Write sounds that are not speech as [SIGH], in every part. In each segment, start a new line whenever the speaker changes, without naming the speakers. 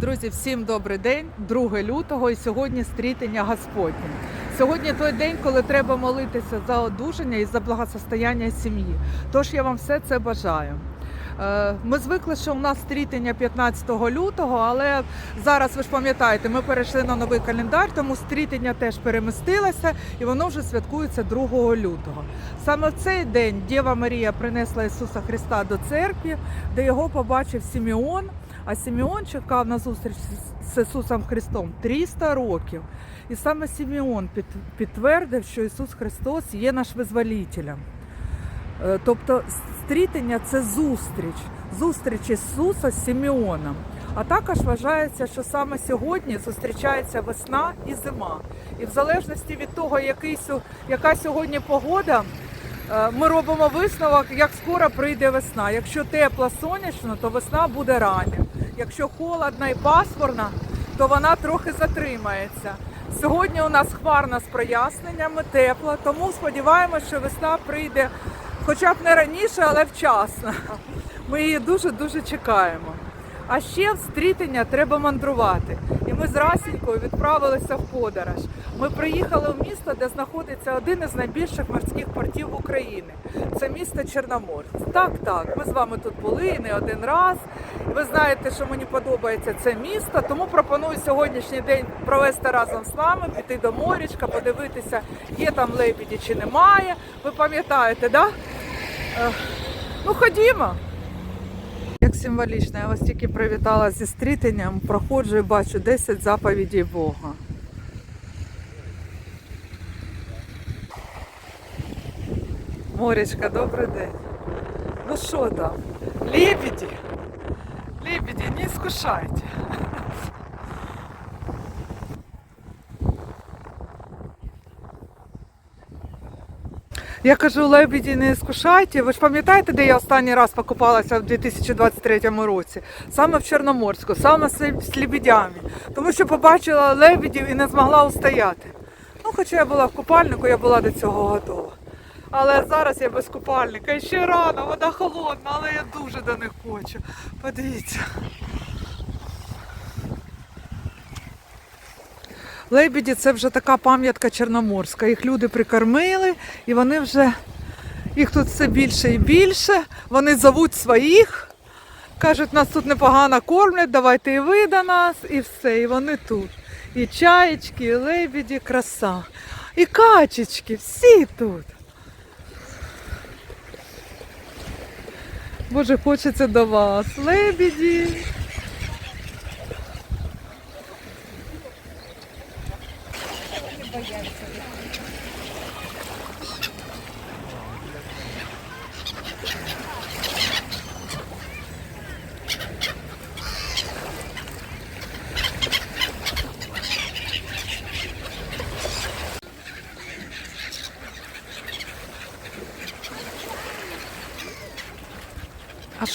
Друзі, всім добрий день, 2 лютого і сьогодні стрітення Господнє. Сьогодні той день, коли треба молитися за одужання і за благосостояння сім'ї. Тож я вам все це бажаю. Е, Ми звикли, що у нас стрітення 15 лютого, але зараз ви ж пам'ятаєте, ми перейшли на новий календар, тому стрітення теж перемістилося і воно вже святкується 2 лютого. Саме в цей день Дєва Марія принесла Ісуса Христа до церкви, де його побачив Сімеон. А Сімеон чекав на зустріч з- Ісусом Христом 300 років. І саме Сімеон під- підтвердив, що Ісус Христос є наш визволителем. Е, Тобто стрітення це зустріч, зустріч Ісуса з Сімеоном. А також вважається, що саме сьогодні зустрічається весна і зима. І в залежності від того, який, яка сьогодні погода, ми робимо висновок, як скоро прийде весна. Якщо тепло сонячно, то весна буде рання. Якщо холодно і пасмурно, то вона трохи затримається. Сьогодні у нас хмарно з проясненнями, тепло, тому сподіваємося, що весна прийде хоча б не раніше, але вчасно. Ми її дуже-дуже чекаємо. А ще в стрітення треба мандрувати. Ми з Расінькою відправилися в подорож. Ми приїхали в місто, де знаходиться один із найбільших морських портів України. Це місто Чорноморськ. Так, так, ми з вами тут були і не один раз. Ви знаєте, що мені подобається це місто, тому пропоную сьогоднішній день провести разом з вами, піти до морячка, подивитися, є там лебіді чи немає. Ви пам'ятаєте? Да? Е, Ну, ходімо. Символічно, я вас тільки привітала зі стрітенням, проходжу і бачу 10 заповідей Бога. Морічка, добрий день. Ну що там? Лебеді? Лебеді, не скушайте. Я кажу, лебеді не скушайте. Ви ж пам'ятаєте, де я останній раз покупалася в 2023 році? Саме в Чорноморську, саме з лебедями. Тому що побачила лебедів і не змогла устояти. Ну, хоча я була в купальнику, я була до цього готова. Але зараз я без купальника. І ще рано, вода холодна, але я дуже до них хочу. Подивіться. Лебеді це вже така пам'ятка чорноморська. Їх люди прикормили, і вони вже їх тут все більше і більше. Вони зовуть своїх. Кажуть, нас тут непогано кормлять, давайте і ви до нас, і все. І вони тут. І чаєчки, і лебеді, краса. І качечки, всі тут. Боже, хочеться до вас. Лебеді.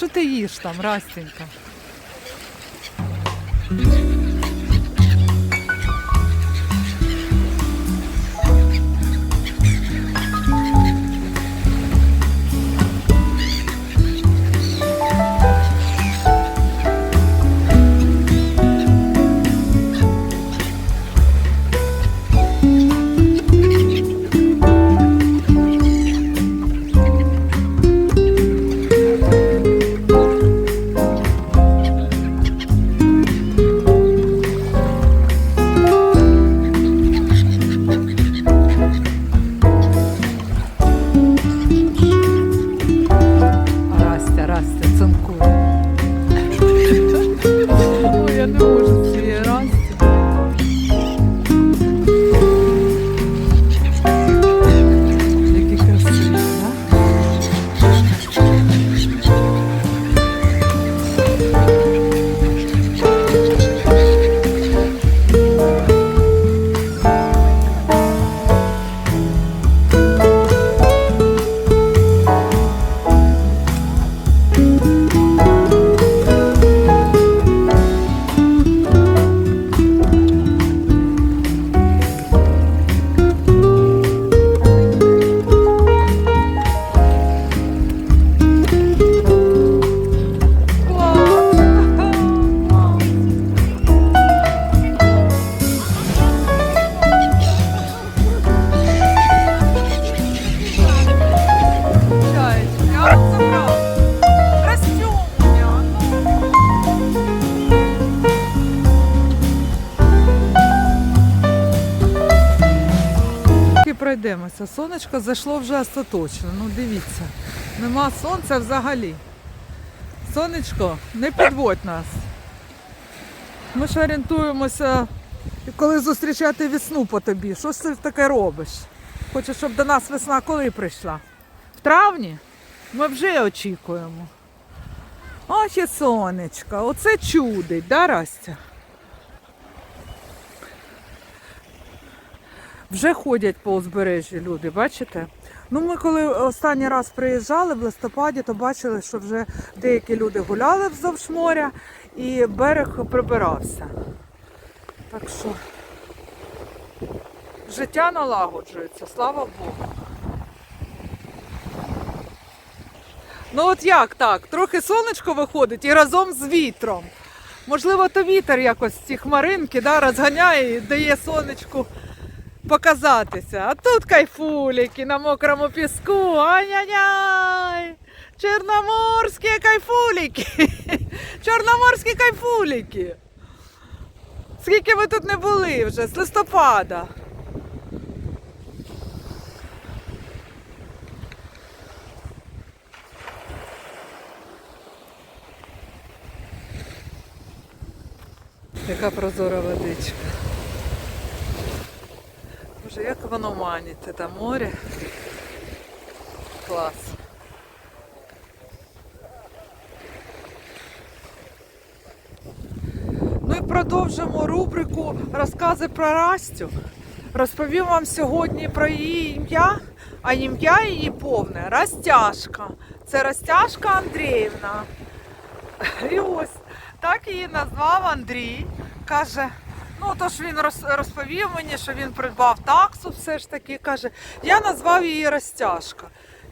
Що ти їш там, Растенька? Сонечко зайшло вже остаточно. Ну дивіться, нема сонця взагалі. Сонечко, не підводь нас. Ми ж орієнтуємося, коли зустрічати весну по тобі. Що ти таке робиш? Хочеш, щоб до нас весна коли прийшла? В травні? Ми вже очікуємо. Ох і сонечко, оце чудить, да, Растя? Вже ходять по узбережжі люди, бачите? Ну, ми коли останній раз приїжджали в листопаді, то бачили, що вже деякі люди гуляли вздовж моря і берег прибирався. Так що життя налагоджується, слава Богу. Ну от як так? Трохи сонечко виходить і разом з вітром. Можливо, то вітер якось ці хмаринки да, розганяє і дає сонечку показатися. А тут кайфуліки на мокрому піску. Ай-яй-яй! Чорноморські кайфуліки! [LAUGHS] Чорноморські кайфуліки! Скільки ви тут не були вже з листопада? Яка прозора водичка. Боже, як воно манить, це море. Клас. Ну і продовжимо рубрику розкази про Растю. Розповім вам сьогодні про її ім'я, а ім'я її повне Растяшка. Це Растяшка Андріївна. І ось так її назвав Андрій. Каже, ну тож він розповів мені, що він придбав таксу, все ж таки. Каже, я назвав її Розтяжка.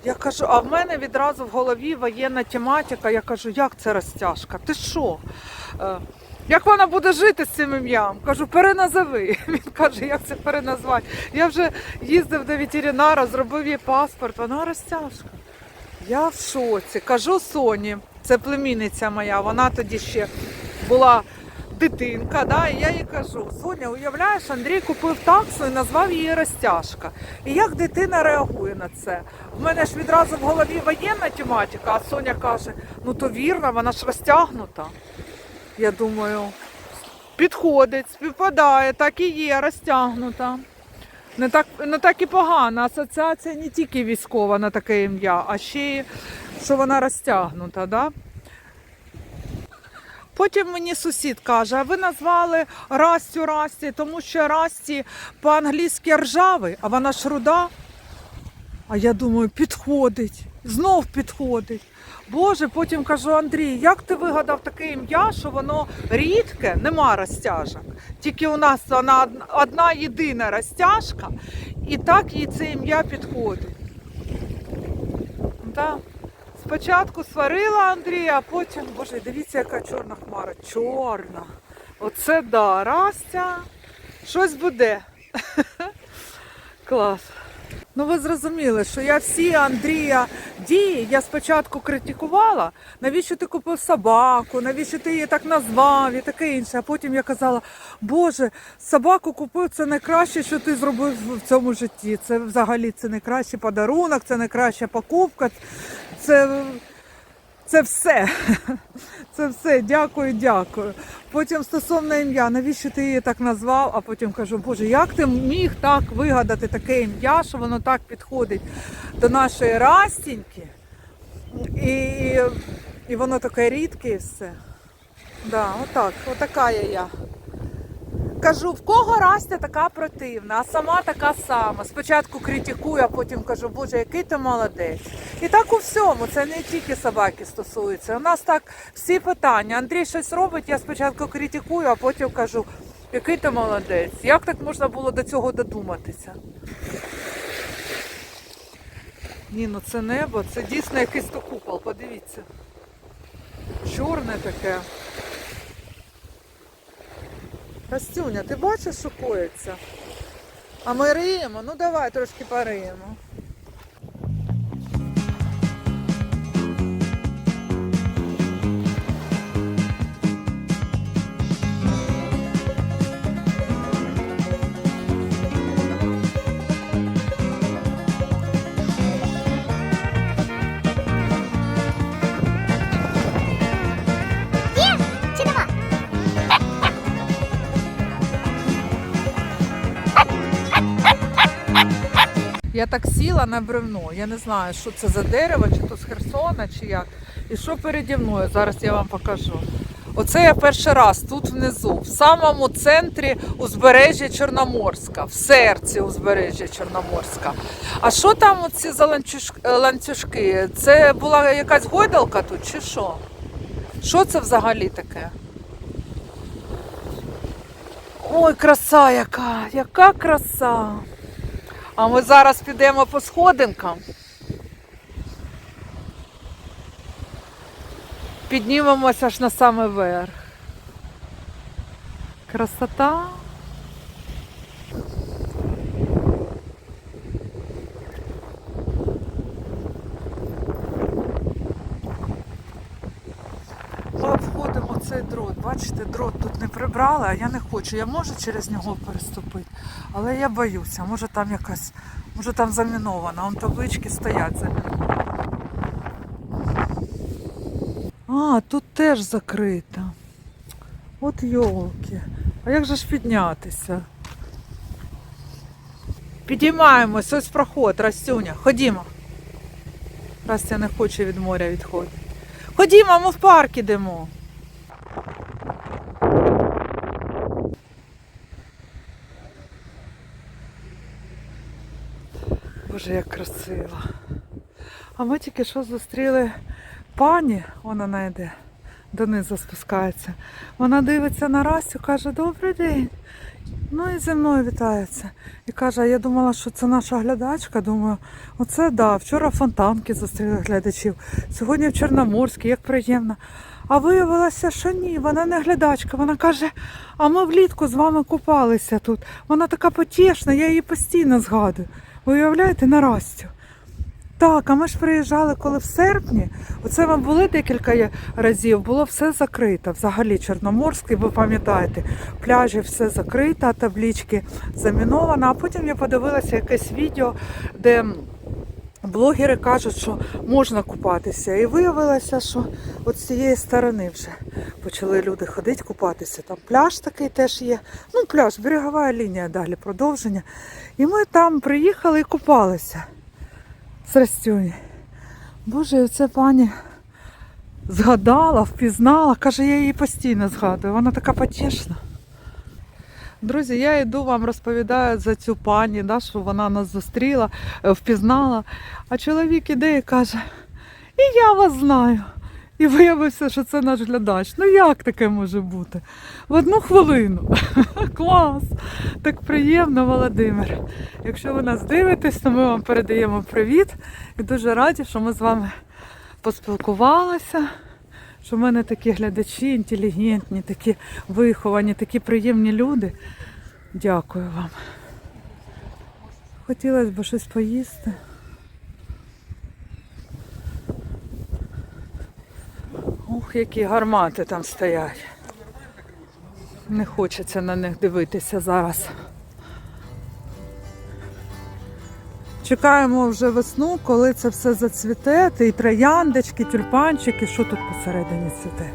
Я кажу, а в мене відразу в голові воєнна тематика. Я кажу, як це розтяжка? Ти що? Е, Як вона буде жити з цим ім'ям? Кажу, переназови. [LAUGHS] Він каже, як це переназвати? Я вже їздив до ветеринара, зробив їй паспорт, вона розтяжка. Я в шоці. Кажу Соні, це племінниця моя, вона тоді ще була дитинка, да, і я їй кажу, Соня, уявляєш, Андрій купив таксу і назвав її розтяжка. І як дитина реагує на це? В мене ж відразу в голові воєнна тематика, а Соня каже, ну то вірно, вона ж розтягнута. Я думаю, підходить, співпадає, так і є, розтягнута. Не так, не так і погано. Асоціація не тільки військова на таке ім'я, а ще й що вона розтягнута. Да? Потім мені сусід каже, а ви назвали Растю Расті, тому що Расті по-англійськи ржавий, а вона ж руда. А я думаю, підходить, знов підходить. Боже, потім кажу, Андрій, як ти вигадав таке ім'я, що воно рідке, нема розтяжок. Тільки у нас вона одна єдина розтяжка, і так їй це ім'я підходить. Да. Спочатку сварила Андрія, а потім, боже, дивіться, яка чорна хмара. Чорна. Оце да, Растя. Щось буде. [LAUGHS] Клас. Ну ви зрозуміли, що я всі Андрія дії я спочатку критикувала, навіщо ти купив собаку, навіщо ти її так назвав і таке інше. А потім я казала, Боже, собаку купив це найкраще, що ти зробив в цьому житті. Це взагалі це найкращий подарунок, це найкраща покупка. Це, це все. [LAUGHS] Це все. Дякую, дякую. Потім стосовно ім'я, навіщо ти її так назвав? А потім кажу, Боже, як ти міг так вигадати таке ім'я, що воно так підходить до нашої Растіньки? І, і воно таке рідке і все. Да, отак, отака я я. Кажу, в кого Растя така противна, а сама така сама. Спочатку критикую, а потім кажу, боже, який ти молодець. І так у всьому, це не тільки собаки стосується. У нас так всі питання. Андрій щось робить, я спочатку критикую, а потім кажу, який ти молодець. Як так можна було до цього додуматися? Ні, ну це небо, це дійсно якийсь то купол, подивіться. Чорне таке. Растюня, ти бачиш, що коїться? А ми риємо? Ну давай трошки пориємо. Я так сіла на бревно. Я не знаю, що це за дерево, чи то з Херсона, чи як. І що переді мною, зараз я вам покажу. Оце я перший раз тут внизу, в самому центрі узбережжя Чорноморська, в серці узбережжя Чорноморська. А що там оці за е, ланцюжки? Це була якась гойдалка тут чи що? Що це взагалі таке? Ой, краса яка, яка краса. А ми зараз підемо по сходинкам. Піднімемося аж на самий верх. Красота. Ми дрот. Бачите, дрот тут не прибрали, а я не хочу. Я можу через нього переступити, але я боюся. Може там якась, може там заміновано. Вон таблички стоять заміновані. А, тут теж закрито. От йолки. А як же ж піднятися? Підіймаємось, ось проход, Растюня. Ходімо. Растя не хоче від моря відходити. Ходімо, ми в парк ідемо. Боже, як красиво. А ми тільки що зустріли пані, вона не йде, донизу спускається. Вона дивиться на Растю, каже, добрий день. Ну і зі мною вітається. І каже, а я думала, що це наша глядачка. Думаю, оце да, вчора фонтанки зустріли глядачів, сьогодні в Чорноморській, як приємно. А виявилося, що ні, вона не глядачка. Вона каже, а ми влітку з вами купалися тут. Вона така потішна, я її постійно згадую. Ви уявляєте, на Растю. Так, а ми ж приїжджали коли в серпні. Оце ми були декілька разів, було все закрито. Взагалі Чорноморський, ви пам'ятаєте, пляжі все закрито, таблічки заміновано. А потім я подивилася якесь відео, де блогери кажуть, що можна купатися. І виявилося, що от з цієї сторони вже почали люди ходити купатися. Там пляж такий теж є. Ну, пляж, берегова лінія далі, продовження. І ми там приїхали і купалися з Растюні. Боже, і оце пані згадала, впізнала. Каже, я її постійно згадую. Вона така потішна. Друзі, я йду вам розповідаю за цю пані, да, що вона нас зустріла, е, впізнала. А чоловік іде і каже: І я вас знаю. І виявився, що це наш глядач. Ну як таке може бути? В одну хвилину. [LAUGHS] Клас! Так приємно, Володимир. Якщо ви нас дивитесь, то ми вам передаємо привіт. І дуже раді, що ми з вами поспілкувалися. Що в мене такі глядачі, інтелігентні, такі виховані, такі приємні люди. Дякую вам. Хотілося б щось поїсти. Ух, які гармати там стоять. Не хочеться на них дивитися зараз. Чекаємо вже весну, коли це все зацвіте, і трояндочки, тюльпанчики, що тут посередині цвіте.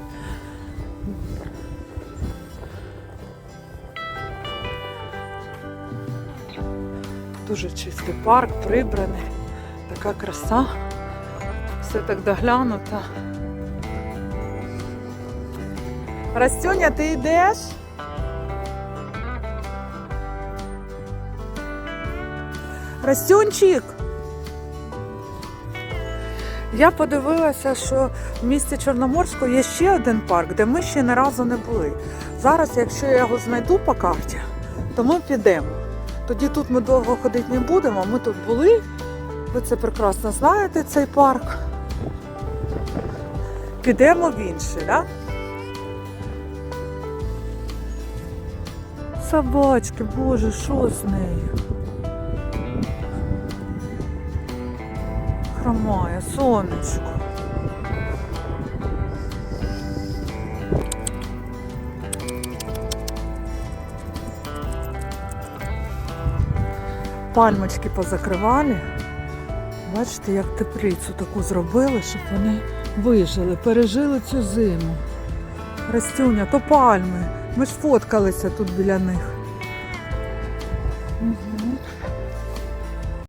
Дуже чистий парк, прибраний, така краса, все так доглянуто. Растюня, ти йдеш? Растюнчик. Я подивилася, що в місті Чорноморську є ще один парк, де ми ще ні разу не були. Зараз, якщо я його знайду по карті, то ми підемо. Тоді тут ми довго ходити не будемо. Ми тут були. Ви це прекрасно знаєте, цей парк. Підемо в інший, так? Собачки, боже, що з нею? Хромає, сонечко. Пальмочки позакривали. Бачите, як теплицю таку зробили, щоб вони вижили, пережили цю зиму. Растюня, то пальми. Ми ж фоткалися тут біля них. Угу.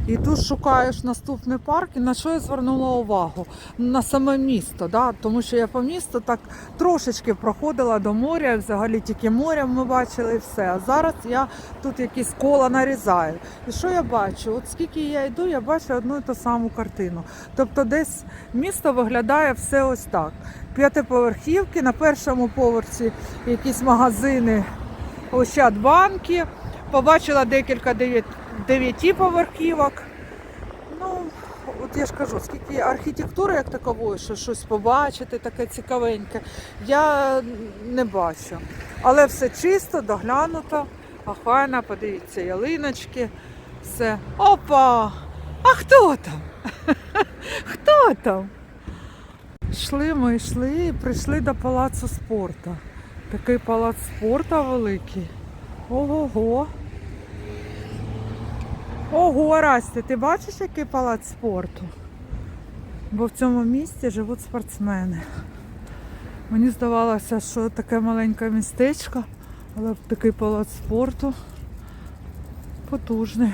І тут шукаєш наступний парк. І на що я звернула увагу? На саме місто, да? тому що я по місту так трошечки проходила до моря, взагалі тільки море ми бачили і все. А зараз я тут якісь кола нарізаю. І що я бачу? От скільки я йду, я бачу одну і ту саму картину. Тобто десь місто виглядає все ось так. П'ятиповерхівки, на першому поверсі якісь магазини, Ощадбанки. Побачила декілька дев'ят- дев'ятиповерхівок. Ну, от я ж кажу, скільки архітектури як такової, що щось побачити, таке цікавеньке, я не бачу. Але все чисто, доглянуто, охайно, подивіться, ялиночки, все. Опа! А хто там? [LAUGHS] Хто там? Йшли ми йшли і прийшли до палацу спорту. Такий палац спорту великий. Ого-го. Ого, Расті, ти бачиш, який палац спорту? Бо в цьому місті живуть спортсмени. Мені здавалося, що таке маленьке містечко, але такий палац спорту потужний.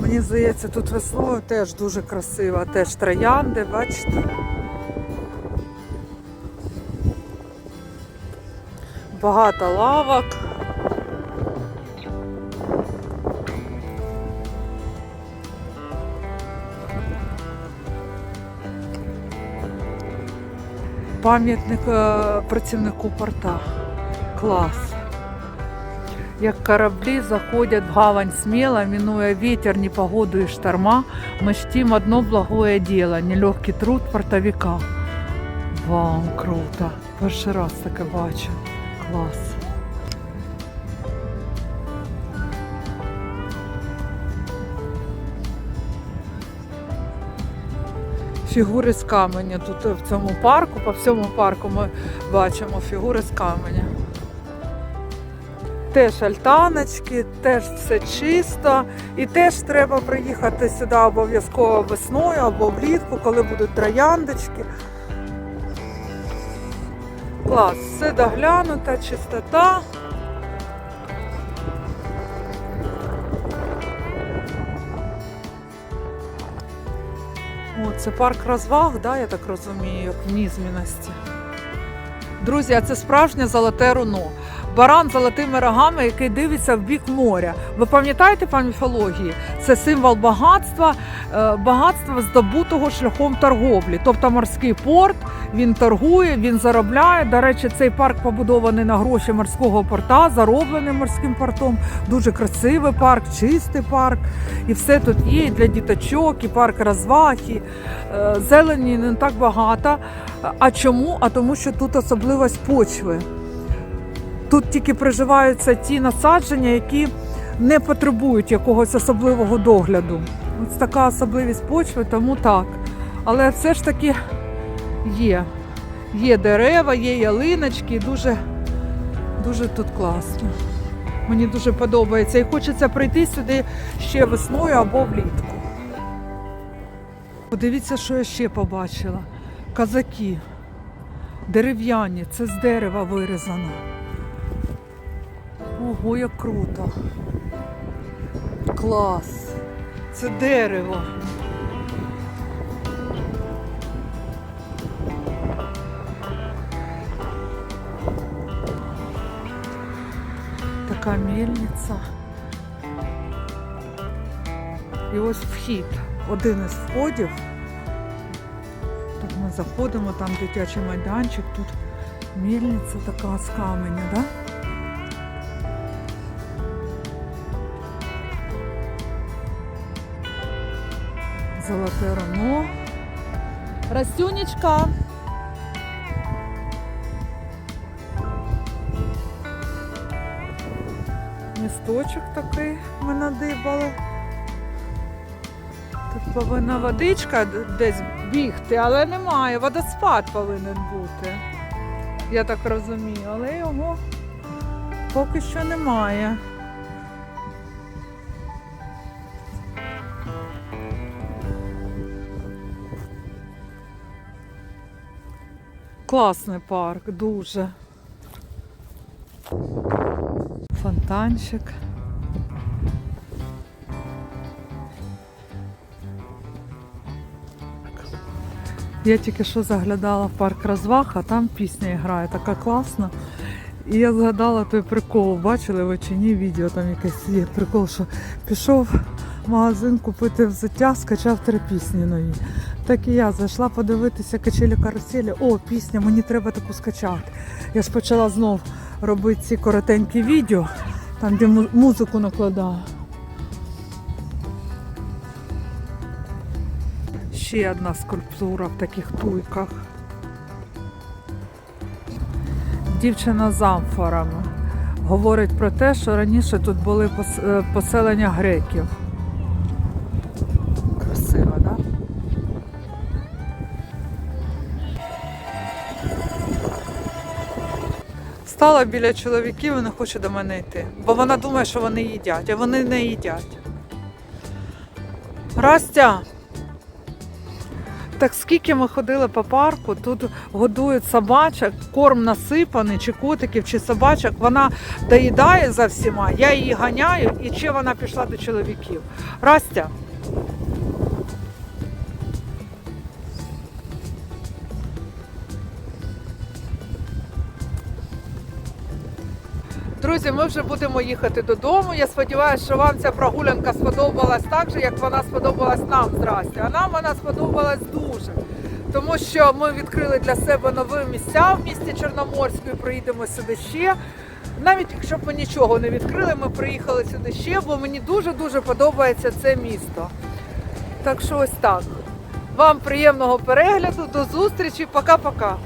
Мені здається, тут весною теж дуже красиво, теж троянди, бачите. Багато лавок. Пам'ятник е, працівнику порта. Клас. Як кораблі заходять в гавань смело, минуя ветер, непогоду и шторма, мы чтим одно благое дело, нелегкий труд портовика. Вау, круто! Перший раз таке бачу. Клас. Фігури з каменя тут в цьому парку, по всьому парку ми бачимо фігури з каменя. Теж альтаночки, теж все чисто. І теж треба приїхати сюди обов'язково весною або влітку, коли будуть трояндочки. Клас, все доглянута, чистота. О, це парк розваг, да, я так розумію, в нізміності. Друзі, а це справжнє золоте руно. Баран з золотими рогами, який дивиться в бік моря. Ви пам'ятаєте по міфології? Це символ багатства, е, багатства здобутого шляхом торговлі. Тобто морський порт, він торгує, він заробляє. До речі, цей парк побудований на гроші морського порта, зароблений морським портом. Дуже красивий парк, чистий парк. І все тут є і для діточок, і парк розваг, е, зелені не так багато. А чому? А тому, що тут особливість почви. Тут тільки приживаються ті насадження, які не потребують якогось особливого догляду. Ось така особливість почви, тому так. Але все ж таки є. Є дерева, є ялиночки, дуже, дуже тут класно. Мені дуже подобається і хочеться прийти сюди ще весною або влітку. Подивіться, що я ще побачила. Казаки. Дерев'яні, це з дерева вирізано. Ого, як круто. Клас. Це дерево. Така мельниця. І ось вхід. Один із входів. Так ми заходимо, там дитячий майданчик, тут мельниця така з каменя, да? Золоте рано. Растюнечка. Місточок такий ми надибали. Тут повинна водичка десь бігти, але немає. Водоспад повинен бути. Я так розумію, але його поки що немає. Класний парк, дуже. Фонтанчик. Я тільки що заглядала в парк розваг, а там пісня грає, така класна. І я згадала той прикол, бачили ви чи ні відео, там якийсь є прикол, що пішов в магазин купити взуття, скачав три пісні нові. Так і я зайшла подивитися качелі каруселі. О, пісня, мені треба таку скачати. Я ж почала знов робити ці коротенькі відео, там де музику накладаю. Ще одна скульптура в таких туйках. Дівчина з амфорами. Говорить про те, що раніше тут були е, поселення греків. Стала біля чоловіків і не хоче до мене йти. Бо вона думає, що вони їдять, а вони не їдять. Растя. Так скільки ми ходили по парку, тут годують собачок, корм насипаний, чи котиків, чи собачок. Вона доїдає за всіма, я її ганяю, і ще вона пішла до чоловіків. Растя. Друзі, ми вже будемо їхати додому. Я сподіваюся, що вам ця прогулянка сподобалась так же, як вона сподобалась нам здрасте. А нам вона сподобалась дуже. Тому що ми відкрили для себе нові місця в місті Чорноморську і приїдемо сюди ще. Навіть якщо б ми нічого не відкрили, ми приїхали сюди ще, бо мені дуже-дуже подобається це місто. Так що ось так. Вам приємного перегляду, до зустрічі, пока-пока.